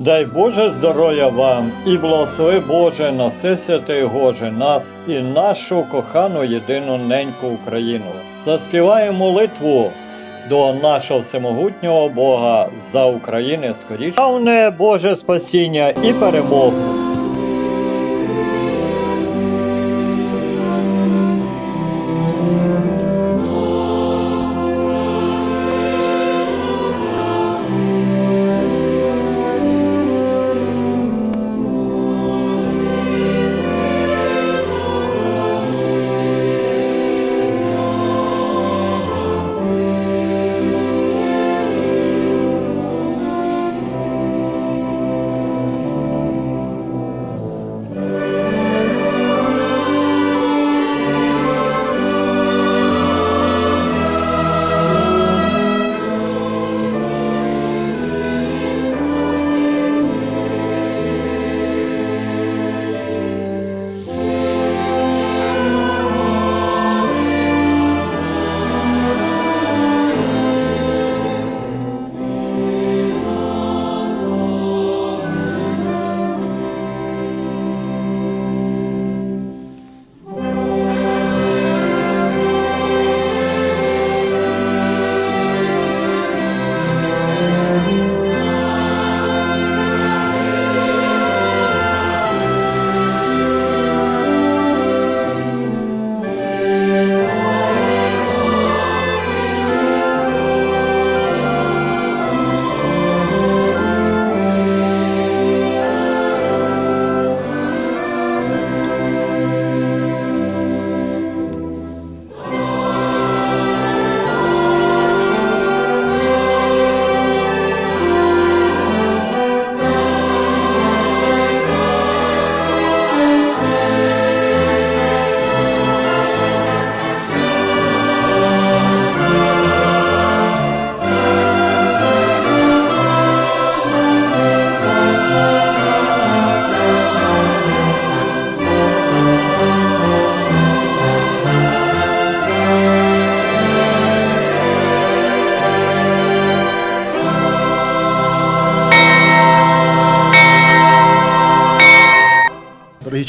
Дай Боже здоров'я вам і благослови Боже на все святе Гоже нас і нашу кохану єдину неньку Україну. Заспіваємо молитву до нашого всемогутнього Бога за України скоріше. Славне Боже спасіння і перемогу.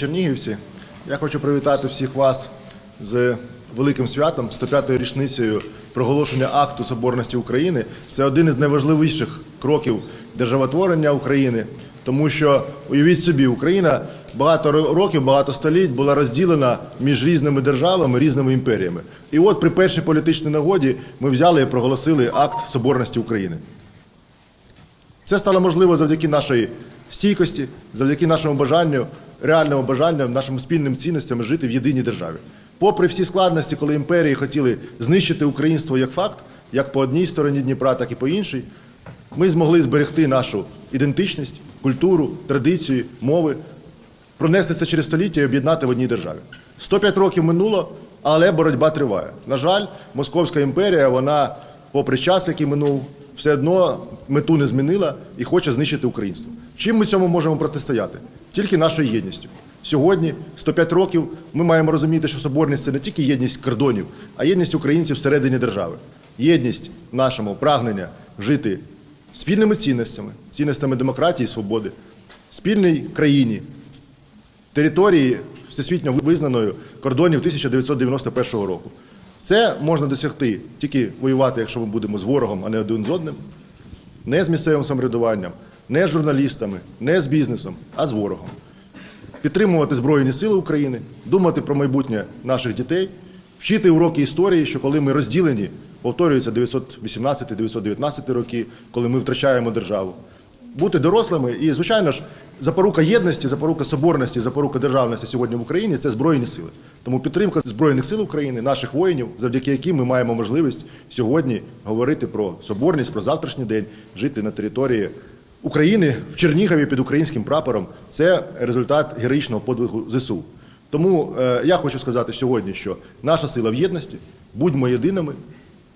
Чернігівці, я хочу привітати всіх вас з великим святом, 105-ю річницею проголошення акту Соборності України. Це один із найважливіших кроків державотворення України, тому що уявіть собі, Україна багато років, багато століть була розділена між різними державами, різними імперіями. І от при першій політичній нагоді ми взяли і проголосили акт Соборності України. Це стало можливо завдяки нашої стійкості, завдяки нашому бажанню, реальному бажанню, нашим спільним цінностям жити в єдиній державі. Попри всі складності, коли імперії хотіли знищити українство як факт, як по одній стороні Дніпра, так і по іншій, ми змогли зберегти нашу ідентичність, культуру, традиції, мови, пронести це через століття і об'єднати в одній державі. 105 років минуло, але боротьба триває. На жаль, Московська імперія, вона, попри час, який минув, все одно мету не змінила і хоче знищити українство. Чим ми цьому можемо протистояти? Тільки нашою єдністю. Сьогодні, 105 років, ми маємо розуміти, що соборність це не тільки єдність кордонів, а єдність українців всередині держави. Єдність нашому прагнення жити спільними цінностями, цінностями демократії і свободи, спільній країні, території всесвітньо визнаною кордонів 1991 року. Це можна досягти тільки воювати, якщо ми будемо з ворогом, а не один з одним, не з місцевим самоврядуванням, не з журналістами, не з бізнесом, а з ворогом. Підтримувати Збройні Сили України, думати про майбутнє наших дітей, вчити уроки історії, що коли ми розділені, повторюються 918-919 роки, коли ми втрачаємо державу. Бути дорослими і, звичайно ж, запорука єдності, запорука соборності, запорука державності сьогодні в Україні це Збройні сили. Тому підтримка Збройних сил України, наших воїнів, завдяки яким ми маємо можливість сьогодні говорити про соборність, про завтрашній день, жити на території України в Чернігові під українським прапором. Це результат героїчного подвигу ЗСУ. Тому е, я хочу сказати сьогодні, що наша сила в єдності, будьмо єдиними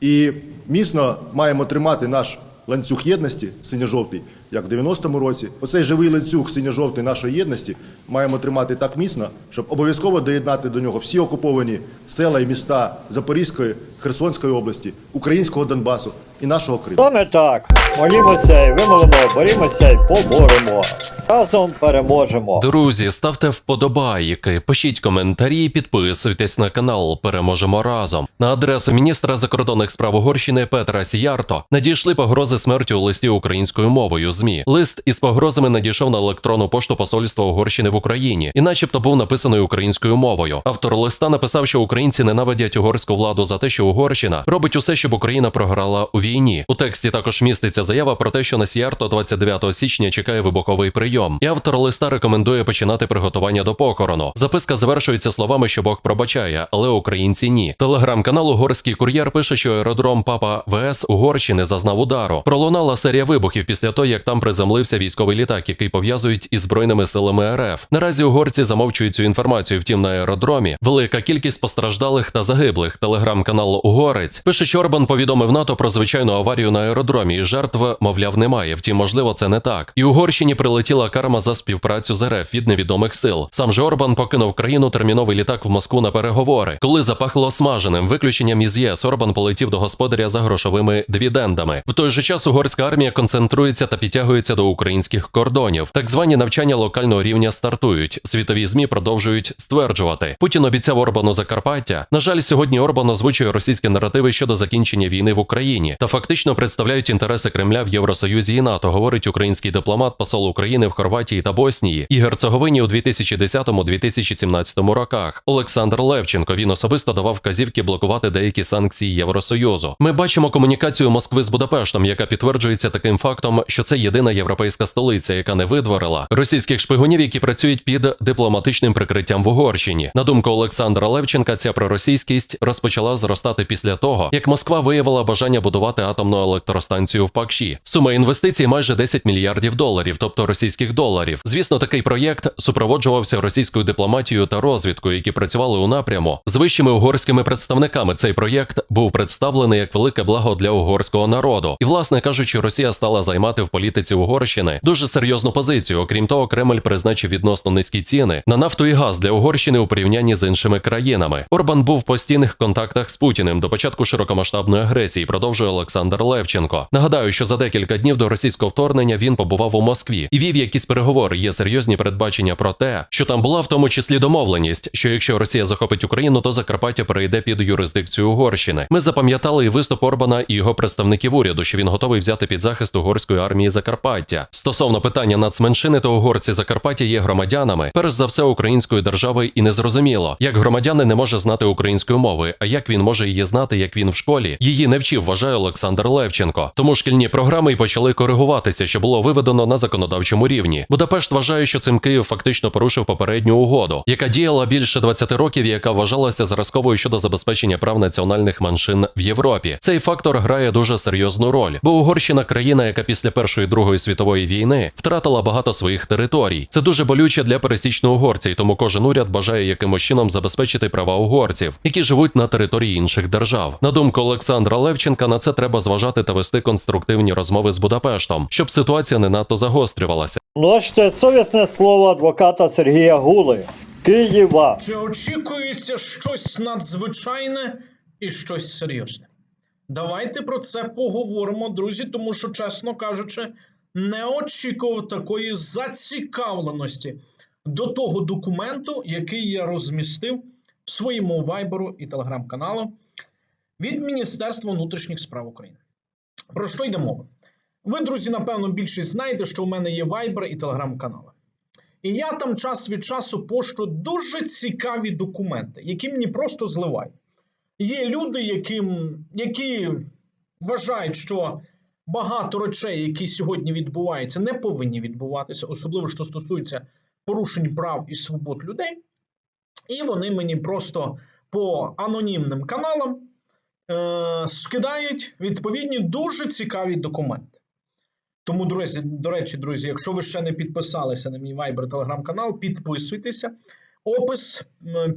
і міцно маємо тримати наш ланцюг єдності синьо-жовтий, як в 90-му році. Оцей живий ланцюг синьо-жовтий нашої єдності маємо тримати так міцно, щоб обов'язково доєднати до нього всі окуповані села і міста Запорізької, Херсонської області, українського Донбасу і нашого Криму. Саме так. Молімося і вимолимо, борімося і поборемо. Разом переможемо. Друзі, ставте вподобайки, пишіть коментарі, підписуйтесь на канал. Переможемо разом. На адресу міністра закордонних справ Угорщини Петра Сіярто надійшли погрози смертю у листі українською мовою. ЗМІ. Лист із погрозами надійшов на електронну пошту посольства Угорщини в Україні і, начебто, був написаний українською мовою. Автор листа написав, що українці ненавидять угорську владу за те, що Угорщина робить усе, щоб Україна програла у війні. У тексті також міститься заява про те, що на Сіярто 29 січня чекає вибуховий прийом. І автор листа рекомендує починати приготування до похорону. Записка завершується словами, що Бог пробачає, але українці ні. Телеграм-канал Угорський кур'єр пише, що аеродром Папа ВС Угорщини зазнав удару. Пролунала серія вибухів після того, як там приземлився військовий літак, який пов'язують із збройними силами РФ. Наразі угорці замовчують цю інформацію. Втім, на аеродромі велика кількість постраждалих та загиблих. Телеграм-канал Угорець пише, що Орбан повідомив НАТО про звичайну аварію на аеродромі, і жертв, мовляв, немає. Втім, можливо, це не так. І Угорщині прилетіла карма за співпрацю з РФ від невідомих сил. Сам же Орбан покинув країну терміновий літак в Москву на переговори. Коли запахло смаженим виключенням із ЄС, Орбан полетів до господаря за грошовими дивідендами. В той же час угорська армія концентрується та підтягується до українських кордонів. Так звані навчання локального рівня стартують. Світові змі продовжують стверджувати. Путін обіцяв Орбану Закарпаття. На жаль, сьогодні Орбан озвучує російські наративи щодо закінчення війни в Україні та фактично представляють інтереси Кремля в Євросоюзі і НАТО, говорить український дипломат, посол України в Хорватії та Боснії і Герцеговині у 2010-2017 роках. Олександр Левченко він особисто давав вказівки блокувати деякі санкції Євросоюзу. Ми бачимо комунікацію Москви з Будапештом, яка підтверджується таким фактом, що це єдина європейська столиця, яка не видворила російських шпигунів, які працюють під дипломатичним прикриттям в Угорщині. На думку Олександра Левченка, ця проросійськість розпочала зростати після того, як Москва виявила бажання будувати атомну електростанцію в Пакші. Сума інвестицій майже 10 мільярдів доларів, тобто російських доларів. Звісно, такий проєкт супроводжувався російською дипломатією та розвідкою, які працювали у напряму з вищими угорськими представниками. Цей проєкт був представлений як велике благо для угорського народу. І, власне кажучи, Росія стала займати в політиці Угорщини дуже серйозну позицію. Окрім того, Кремль призначив відносно низькі ціни на нафту і газ для Угорщини у порівнянні з іншими країнами. Орбан був в постійних контактах з Путіним до початку широкомасштабної агресії. Продовжує Олександр Левченко. Нагадаю, що за декілька днів до російського вторгнення він побував у Москві і вів якісь переговори. Є серйозні передбачення про те, що там була в тому числі домовленість, що якщо Росія захопить Україну, то Закарпаття перейде під юрисдикцію Угорщини. Ми запам'ятали і виступ Орбана і його представників уряду, що він готовий взяти під захист угорської армії Закарпаття. Стосовно питання нацменшини, то угорці Закарпаття є громадянами, перш за все української держави, і незрозуміло, як громадянин не може знати української мови, а як він може її знати, як він в школі її не вчив, вважає Олександр Левченко. Тому шкільні програми й почали коригуватися, що було виведено на законодавчому рівні. Будапешт вважає, що цим Київ фактично порушив попередню угоду, яка діяла більше 20 років, і яка вважалася зразковою щодо забезпечення прав національних меншин в Європі. Цей фактор грає дуже серйозну роль, бо Угорщина країна, яка після першої другої світової війни втратила багато своїх територій. Це дуже болюче для пересічного угорця, і тому кожен уряд бажає якимось чином забезпечити права угорців, які живуть на території інших держав. На думку Олександра Левченка, на це треба зважати та вести конструктивні розмови з Будапештом, щоб ситуація не надто загострювалася. Множте совісне слово адвоката Сергія Гули з Києва. Чи очікується щось надзвичайне і щось серйозне? Давайте про це поговоримо, друзі, тому що, чесно кажучи, не очікував такої зацікавленості до того документу, який я розмістив в своєму вайберу і телеграм-каналу від Міністерства внутрішніх справ України. Про що йде мова? Ви, друзі, напевно, більшість знаєте, що у мене є вайбер і телеграм-канали. І я там час від часу пошту дуже цікаві документи, які мені просто зливають. Є люди, яким, які вважають, що багато речей, які сьогодні відбуваються, не повинні відбуватися, особливо що стосується порушень прав і свобод людей. І вони мені просто по анонімним каналам е- скидають відповідні дуже цікаві документи. Тому, друзі, до речі, друзі, якщо ви ще не підписалися на мій Viber телеграм-канал, підписуйтеся. Опис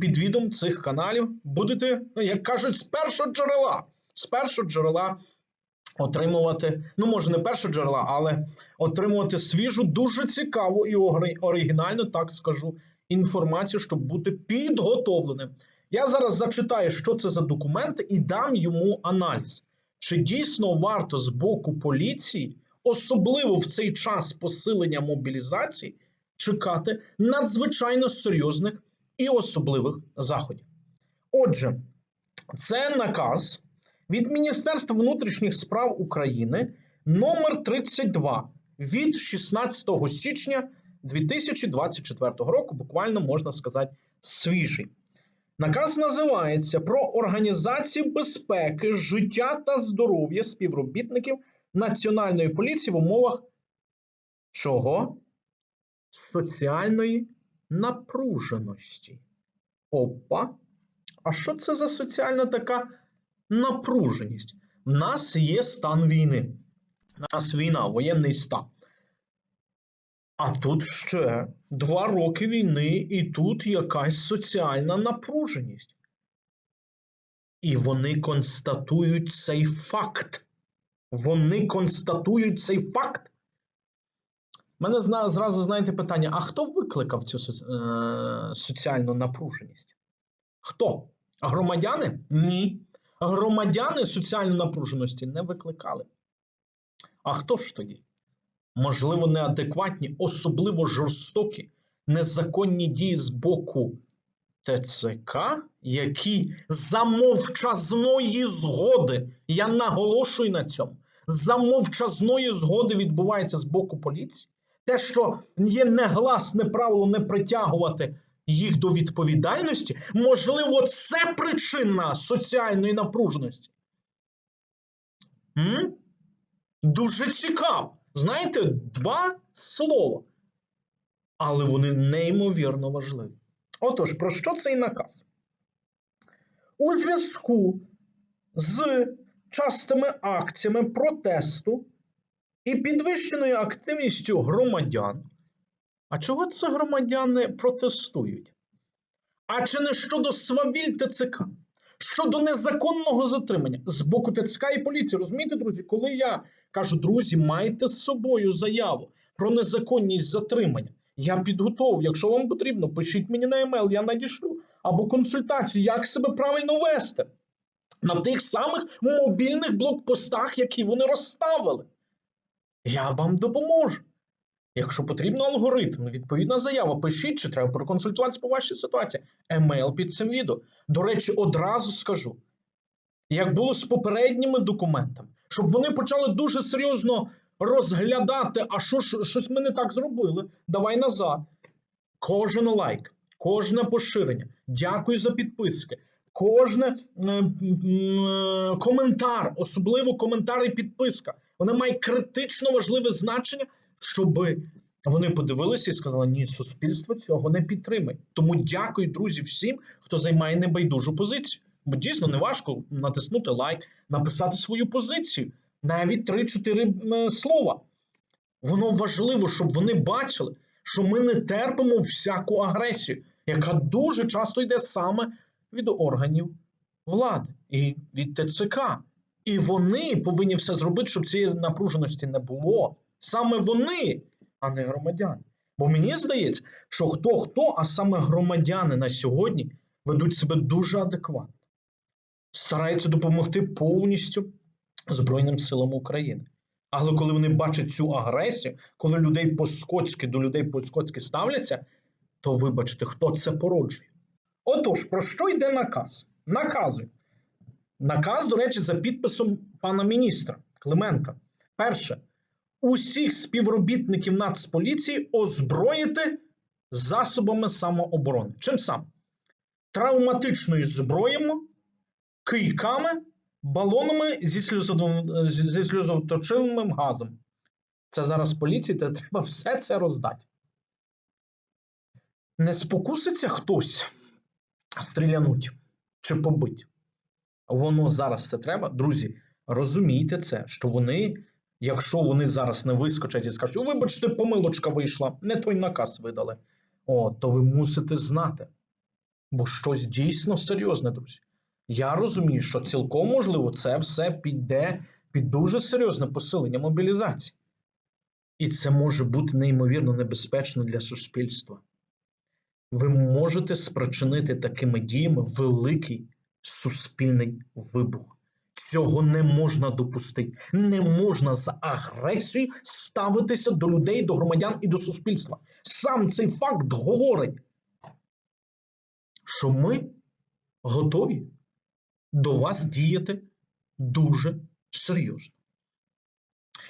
під відом цих каналів будете, ну, як кажуть, з першого джерела. З першого джерела отримувати, ну може не перше джерела, але отримувати свіжу, дуже цікаву і ори- оригінальну, так скажу, інформацію, щоб бути підготовленим. Я зараз зачитаю, що це за документи, і дам йому аналіз. Чи дійсно варто з боку поліції, особливо в цей час посилення мобілізації, чекати надзвичайно серйозних і особливих заходів? Отже, це наказ від Міністерства внутрішніх справ України номер 32 від 16 січня 2024 року, буквально можна сказати, свіжий. Наказ називається про організацію безпеки, життя та здоров'я співробітників Національної поліції в умовах чого? Соціальної напруженості. Опа. А що це за соціальна така напруженість? В нас є стан війни. У нас війна, воєнний стан. А тут ще два роки війни, і тут якась соціальна напруженість. І вони констатують цей факт. Вони констатують цей факт. У мене зразу знаєте питання: а хто викликав цю е- соціальну напруженість? Хто? Громадяни? Ні. Громадяни соціальної напруженості не викликали. А хто ж тоді? Можливо, неадекватні, особливо жорстокі, незаконні дії з боку ТЦК, які за мовчазної згоди, я наголошую на цьому, за мовчазної згоди відбувається з боку поліції. Те, що є негласне правило не притягувати їх до відповідальності, можливо, це причина соціальної напруженості. М? Дуже цікаво. Знаєте, два слова, але вони неймовірно важливі. Отож, про що цей наказ? У зв'язку з частими акціями протесту і підвищеною активністю громадян. А чого це громадяни протестують? А чи не щодо свавіль ТЦК? Щодо незаконного затримання з боку ТЦК і поліції, розумієте, друзі, коли я кажу, друзі, майте з собою заяву про незаконність затримання. Я підготовив. Якщо вам потрібно, пишіть мені на емейл, я надішлю або консультацію, як себе правильно вести на тих самих мобільних блокпостах, які вони розставили. Я вам допоможу. Якщо потрібно алгоритм, відповідна заява, пишіть, чи треба проконсультуватися по вашій ситуації. Емейл під цим відео. До речі, одразу скажу, як було з попередніми документами, щоб вони почали дуже серйозно розглядати, а що ж щось ми не так зробили. Давай назад. Кожен лайк, кожне поширення. Дякую за підписки. Кожне е, коментар, особливо коментар і підписка. Вони мають критично важливе значення, щоб вони подивилися і сказали: ні, суспільство цього не підтримує. Тому дякую, друзі, всім, хто займає небайдужу позицію. Бо дійсно не важко натиснути лайк, написати свою позицію, навіть 3-4 е, слова. Воно важливо, щоб вони бачили, що ми не терпимо всяку агресію, яка дуже часто йде саме від органів влади і від ТЦК. І вони повинні все зробити, щоб цієї напруженості не було. Саме вони, а не громадяни. Бо мені здається, що хто хто, а саме громадяни на сьогодні ведуть себе дуже адекватно, стараються допомогти повністю Збройним силам України. Але коли вони бачать цю агресію, коли людей по-скотськи до людей по-скотськи ставляться, то вибачте, хто це породжує. Отож, про що йде наказ? Наказує. Наказ, до речі, за підписом пана міністра Клименка. Перше, усіх співробітників Нацполіції озброїти засобами самооборони. Чим сам? Травматичною зброєю, кийками, балонами зі сльозоточивим газом. Це зараз поліції, та треба все це роздати. Не спокуситься хтось стрілянуть чи побить. Воно зараз це треба. Друзі, розумійте це, що вони, якщо вони зараз не вискочать і скажуть, вибачте, помилочка вийшла, не той наказ видали. О, то ви мусите знати. Бо щось дійсно серйозне, друзі. Я розумію, що цілком можливо це все піде під дуже серйозне посилення мобілізації. І це може бути неймовірно небезпечно для суспільства. Ви можете спричинити такими діями великий суспільний вибух. Цього не можна допустити. Не можна з агресією ставитися до людей, до громадян і до суспільства. Сам цей факт говорить, що ми готові до вас діяти дуже серйозно.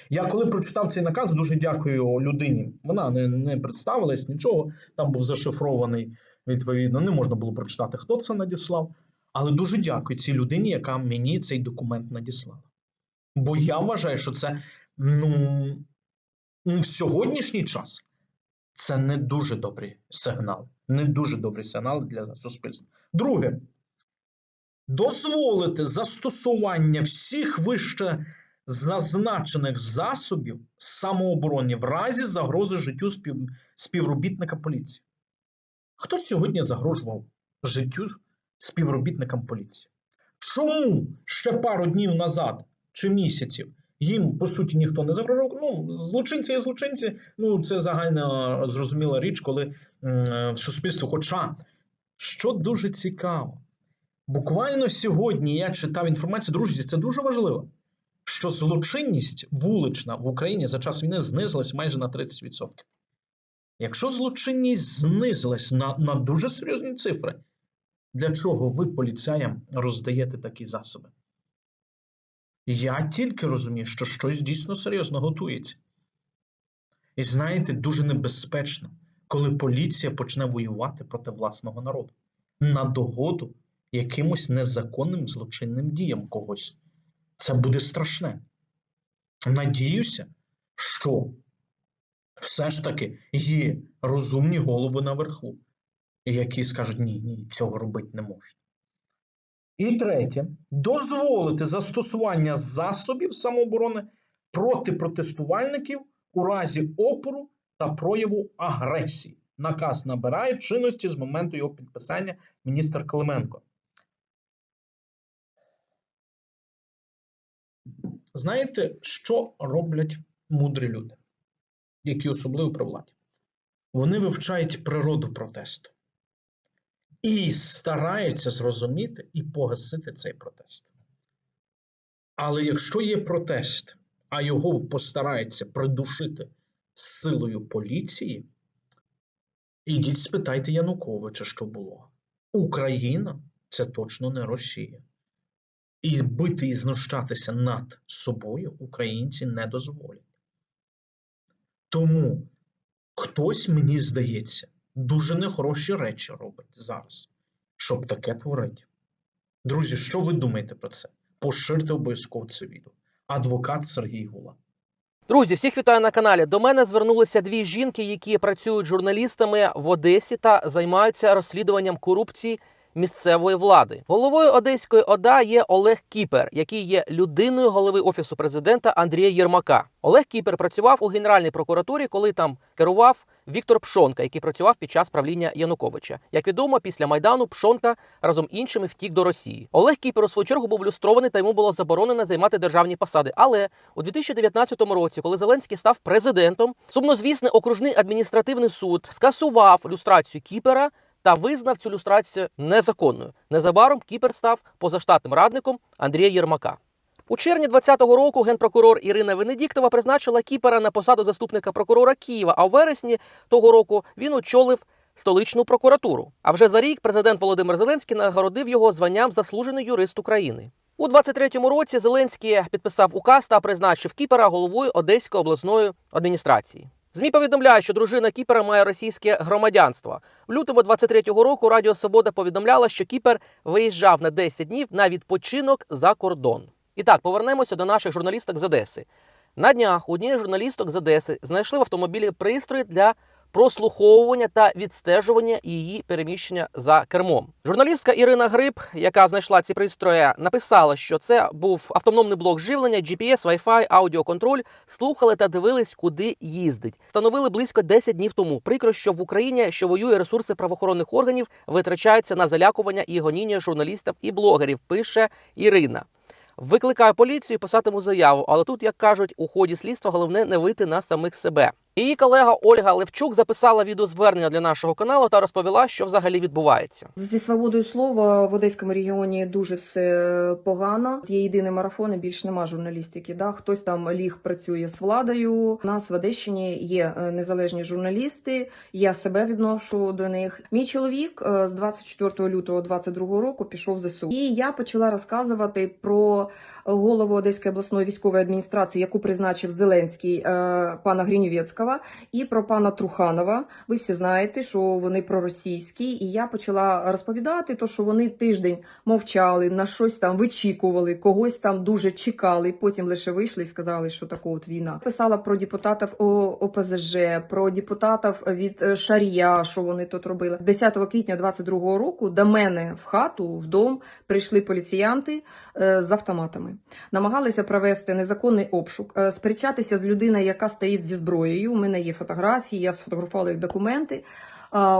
Я коли прочитав цей наказ, дуже дякую людині. Вона не, не представилась нічого, там був зашифрований, відповідно, не можна було прочитати, хто це надіслав. Але дуже дякую цій людині, яка мені цей документ надіслала. Бо я вважаю, що це ну, в сьогоднішній час це не дуже добрий сигнал. Не дуже добрий сигнал для суспільства. Друге, дозволити застосування всіх вище зазначених засобів самооборони в разі загрози життю спів... співробітника поліції. Хто сьогодні загрожував життю співробітникам поліції? Чому ще пару днів назад чи місяців їм по суті ніхто не загрожував? Ну, злочинці є злочинці. Ну це загально зрозуміла річ, коли в суспільство. Хоча що дуже цікаво, буквально сьогодні я читав інформацію, друзі, це дуже важливо. Що злочинність вулична в Україні за час війни знизилась майже на 30%. Якщо злочинність знизилась на, на дуже серйозні цифри, для чого ви поліцаям роздаєте такі засоби? Я тільки розумію, що щось дійсно серйозно готується. І знаєте, дуже небезпечно, коли поліція почне воювати проти власного народу на догоду якимось незаконним злочинним діям когось. Це буде страшне. Надіюся, що все ж таки є розумні голови наверху, які скажуть: ні, ні, цього робити не можна. І третє, дозволити застосування засобів самооборони проти протестувальників у разі опору та прояву агресії. Наказ набирає чинності з моменту його підписання міністр Клименко. Знаєте, що роблять мудрі люди, які особливо при владі? Вони вивчають природу протесту і стараються зрозуміти і погасити цей протест. Але якщо є протест, а його постараються придушити силою поліції, ідіть спитайте Януковича, що було. Україна це точно не Росія. І бити і знущатися над собою українці не дозволять. Тому хтось, мені здається, дуже нехороші речі робить зараз, щоб таке творити. Друзі, що ви думаєте про це? Поширте обов'язково це відео. Адвокат Сергій Гула. Друзі, всіх вітаю на каналі. До мене звернулися дві жінки, які працюють журналістами в Одесі та займаються розслідуванням корупції місцевої влади. Головою Одеської ОДА є Олег Кіпер, який є людиною голови офісу президента Андрія Єрмака. Олег Кіпер працював у Генеральній прокуратурі, коли там керував Віктор Пшонка, який працював під час правління Януковича. Як відомо, після майдану Пшонка разом іншими втік до Росії. Олег Кіпер у свою чергу був люстрований та йому було заборонено займати державні посади. Але у 2019 році, коли Зеленський став президентом, сумнозвісний окружний адміністративний суд скасував люстрацію Кіпера. Та визнав цю люстрацію незаконною. Незабаром Кіпер став позаштатним радником Андрія Єрмака. У червні 2020 року генпрокурор Ірина Венедіктова призначила Кіпера на посаду заступника прокурора Києва. А у вересні того року він очолив столичну прокуратуру. А вже за рік президент Володимир Зеленський нагородив його званням заслужений юрист України. У 23-му році Зеленський підписав указ та призначив Кіпера головою Одеської обласної адміністрації. ЗМІ повідомляють, що дружина Кіпера має російське громадянство. В лютому 23-го року Радіо Свобода повідомляла, що Кіпер виїжджав на 10 днів на відпочинок за кордон. І так, повернемося до наших журналісток з Одеси. На днях однієї журналісток з Одеси знайшли в автомобілі пристрої для прослуховування та відстежування її переміщення за кермом. Журналістка Ірина Гриб, яка знайшла ці пристрої, написала, що це був автономний блок живлення, GPS, Wi-Fi, аудіоконтроль. Слухали та дивились, куди їздить. Встановили близько 10 днів тому. Прикро, що в Україні, що воює ресурси правоохоронних органів, витрачаються на залякування і гоніння журналістів і блогерів. Пише Ірина. Викликаю поліцію і писатиму заяву. Але тут, як кажуть, у ході слідства головне не вийти на самих себе. Її колега Ольга Левчук записала відеозвернення для нашого каналу та розповіла, що взагалі відбувається. Зі свободою слова в Одеському регіоні дуже все погано. Є єдиний марафон, і більш нема журналістики. Да? Хтось там ліг працює з владою. У нас в Одещині є е, незалежні журналісти. Я себе відношу до них. Мій чоловік е, з 24 лютого 22 року пішов в ЗСУ. І я почала розказувати про голову Одеської обласної військової адміністрації, яку призначив Зеленський е, пана Гринівецького, і про пана Труханова. Ви всі знаєте, що вони проросійські, і я почала розповідати, то що вони тиждень мовчали, на щось там вичікували, когось там дуже чекали. Потім лише вийшли і сказали, що таке от війна. Писала про депутатів ОПЗЖ, про депутатів від е, Шарія, що вони тут робили. 10 квітня 22 року до мене в хату, в дом прийшли поліціянти е, з автоматами. Намагалися провести незаконний обшук, е, сперечатися з людиною, яка стоїть зі зброєю. У мене є фотографії, я сфотографувала їх документи.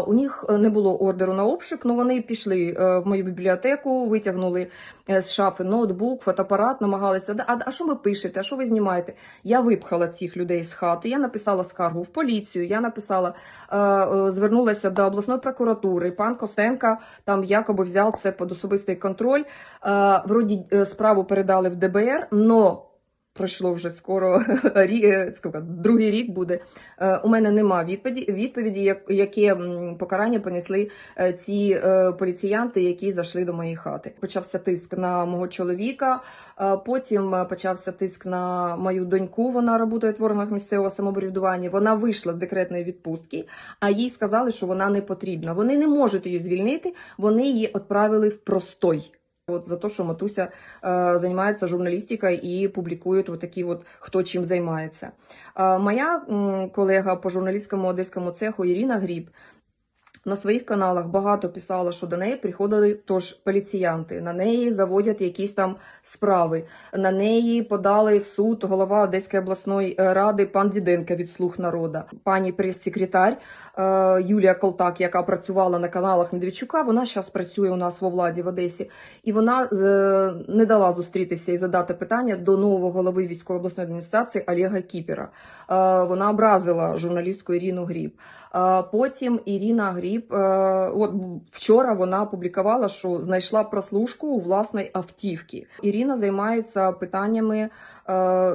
У них е, не було ордеру на обшук, але вони пішли е, в мою бібліотеку, витягнули е, з шафи ноутбук, фотоапарат, намагалися. «Да, А, а що ви пишете? А що ви знімаєте? Я випхала цих людей з хати. Я написала скаргу в поліцію. Я написала, звернулася до обласної прокуратури. Пан Костенко там якоби взяв це під особистий контроль. Вроді справу передали в ДБР, но пройшло вже скоро рі- е, скільки, другий рік буде. Е, У мене нема відповіді, відповіді, як- яке покарання понесли е, ці е, поліціянти, які зайшли до моєї хати. Почався тиск на мого чоловіка. Потім почався тиск на мою доньку. Вона працює в органах місцевого самоврядування. Вона вийшла з декретної відпустки, а їй сказали, що вона не потрібна. Вони не можуть її звільнити. Вони її відправили в простой. От за те, що Матуся е, займається журналістикою і публікує от такі от хто чим займається. Е, моя м, колега по журналістському одеському цеху Ірина Гріб на своїх каналах багато писала, що до неї приходили тож поліціянти, на неї заводять якісь там справи. На неї подали в суд голова Одеської обласної е, ради пан Діденко від слуг народа, пані прес-секретар е, Юлія Колтак, яка працювала на каналах Медведчука. Вона зараз працює у нас во владі в Одесі, і вона е, не дала зустрітися і задати питання до нового голови військової обласної адміністрації Олега Кіпера. Вона образила журналістку Ірину Гріб. Потім Ірина Гріб, е, от вчора вона опублікувала, що знайшла прослушку у власної автівки. Ірина займається питаннями, е,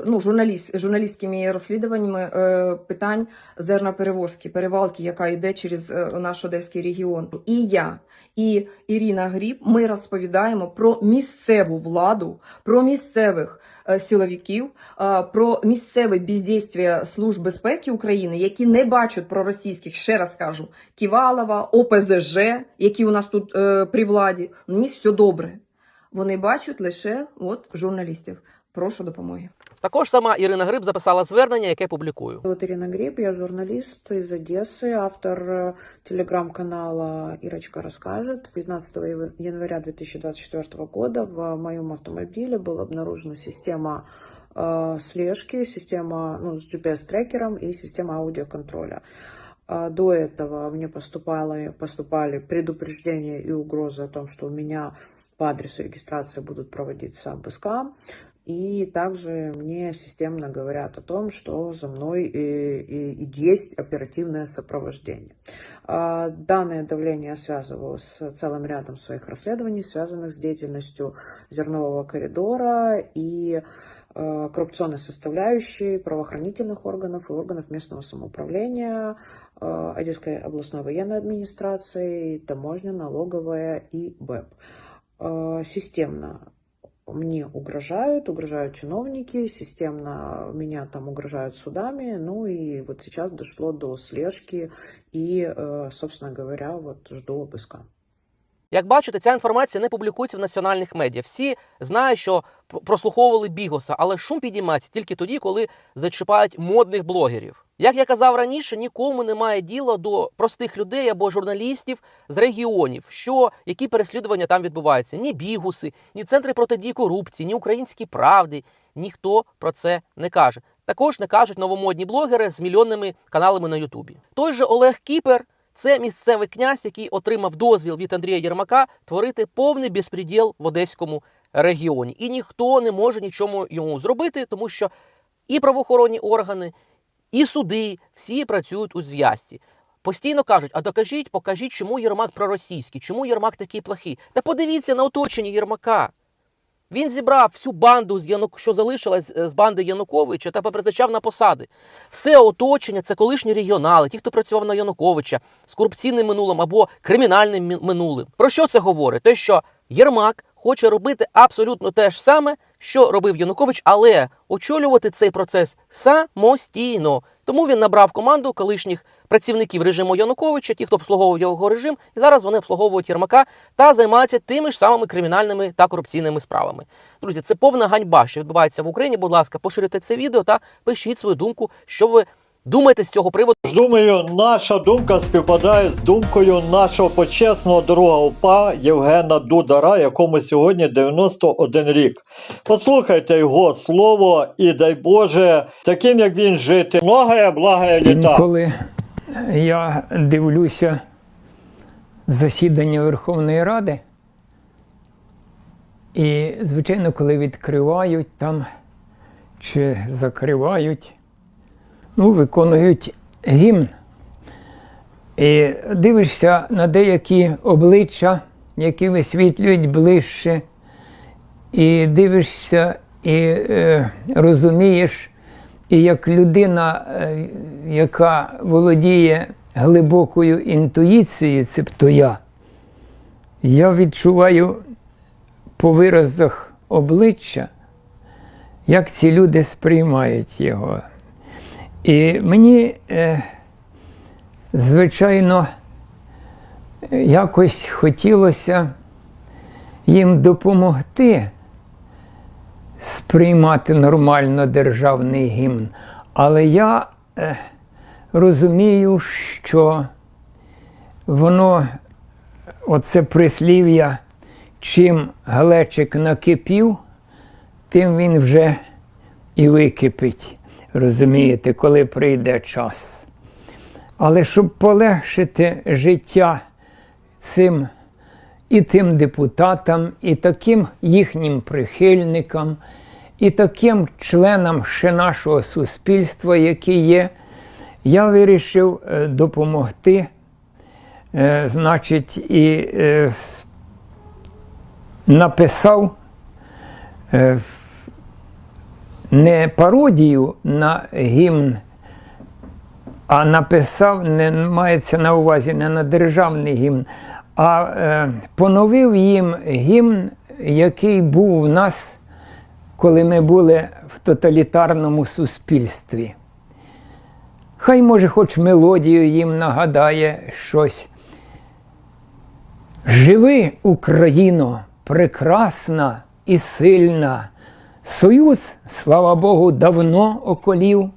ну, журналіст, журналістськими розслідуваннями е, питань зерноперевозки, перевалки, яка йде через наш одеський регіон. І я, і Ірина Гріб, ми розповідаємо про місцеву владу, про місцевих силовиків, е, про місцеве бездействие Служб безпеки України, які не бачать проросійських, ще раз кажу, Ківалова, ОПЗЖ, які у нас тут е, при владі. У них все добре. Вони бачать лише от журналістів. Прошу допомоги. Також сама Ірина Гриб записала звернення, яке публікую. Зовут Ирина Гриб, я журналист из Одессы, автор телеграм-канала «Ирочка расскажет». 15 яв- января 2024 года в моем автомобиле была обнаружена система э, слежки, система ну, с GPS-трекером и система аудиоконтроля. До этого мне поступало, поступали предупреждения и угрозы о том, что у меня по адресу регистрации будут проводиться обыска. И также мне системно говорят о том, что за мной и, и- и есть оперативное сопровождение. А, Данное давление связываю с целым рядом своих расследований, связанных с деятельностью зернового коридора и э, коррупционной составляющей правоохранительных органов и органов местного самоуправления, э, Одесской областной военной администрации, таможня, налоговая и БЭП. Э, Системно мне угрожают, угрожают чиновники, системно меня там угрожают судами, ну и вот сейчас дошло до слежки и, э, собственно говоря, вот жду обыска. Як бачите, ця інформація не публікується в національних медіа. Всі знають, що прослуховували Бігоса, але шум підіймається тільки тоді, коли зачіпають модних блогерів. Як я казав раніше, нікому немає діла до простих людей або журналістів з регіонів, що які переслідування там відбуваються. Ні бігуси, ні центри протидії корупції, ні українські правди. Ніхто про це не каже. Також не кажуть новомодні блогери з мільйонними каналами на Ютубі. Той же Олег Кіпер це місцевий князь, який отримав дозвіл від Андрія Єрмака творити повний безпреділ в одеському регіоні. І ніхто не може нічому йому зробити, тому що і правоохоронні органи, і суди всі працюють у зв'язці. Постійно кажуть: а докажіть, покажіть, чому Єрмак проросійський, чому Єрмак такий плохий. Та подивіться на оточення Єрмака. Він зібрав всю банду, з Янук... що залишилась е, з банди Януковича, та попризначав на посади. Все оточення це колишні регіонали, ті, хто працював на Януковича з корупційним минулим або кримінальним минулим. Про що це говорить? Те, що Єрмак хоче робити абсолютно те ж саме, що робив Янукович, але очолювати цей процес самостійно. Тому він набрав команду колишніх працівників режиму Януковича, ті, хто обслуговував його режим, і зараз вони обслуговують Єрмака та займаються тими ж самими кримінальними та корупційними справами. Друзі, це повна ганьба, що відбувається в Україні. Будь ласка, поширюйте це відео та пишіть свою думку, що ви думаєте з цього приводу. Думаю, наша думка співпадає з думкою нашого почесного друга УПА Євгена Дудара, якому сьогодні 91 рік. Послухайте його слово і дай Боже, таким як він жити. Многое благое літа. Інколи я дивлюся засідання Верховної Ради, і, звичайно, коли відкривають там чи закривають, ну, виконують гімн. І дивишся на деякі обличчя, які висвітлюють ближче, і дивишся і е, розумієш, і як людина, е, яка володіє глибокою інтуїцією, цебто я, я відчуваю по виразах обличчя, як ці люди сприймають його. І мені, е, звичайно, якось хотілося їм допомогти сприймати нормально державний гімн. Але я е, розумію, що воно, оце прислів'я, чим глечик накипів, тим він вже і википить. Розумієте, коли прийде час. Але щоб полегшити життя цим і тим депутатам, і таким їхнім прихильникам, і таким членам ще нашого суспільства, які є, я вирішив е, допомогти. Е, Значить, і е, написав не пародію на гімн, а написав, не мається на увазі не на державний гімн, а поновив їм гімн, який був у нас, коли ми були в тоталітарному суспільстві. Хай, може, хоч мелодію їм нагадає щось. Живи, Україно, прекрасна і сильна. Союз, слава Богу, давно околів.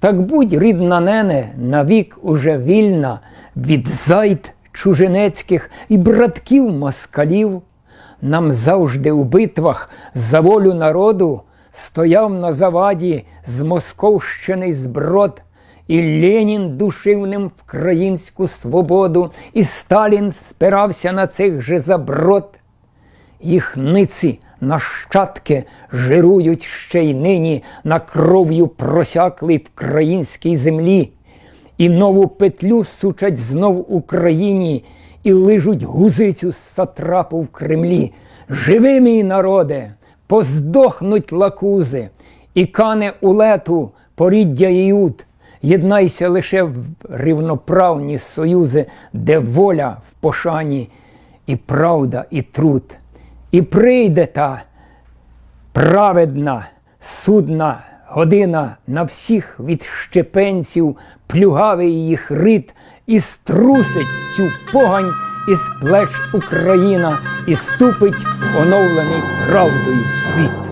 Так будь, рідна нене, навік уже вільна від зайд чужинецьких і братків москалів. Нам завжди у битвах за волю народу стояв на заваді з Московщини зброд, і Ленін душив ним вкраїнську свободу, і Сталін спирався на цих же заброд. Їх ниці нащадки жирують ще й нині на кров'ю просяклій вкраїнській землі, і нову петлю сучать знов Україні, і лижуть гузицю сатрапу в Кремлі. Живи, мій народе, поздохнуть лакузи, і кане улету поріддя іюд. Єднайся лише в рівноправні союзи, де воля в пошані, і правда, і труд. І прийде та праведна судна година на всіх відщепенців, плюгавий їх рід, і струсить цю погань із плеч Україна, і ступить оновлений правдою світ.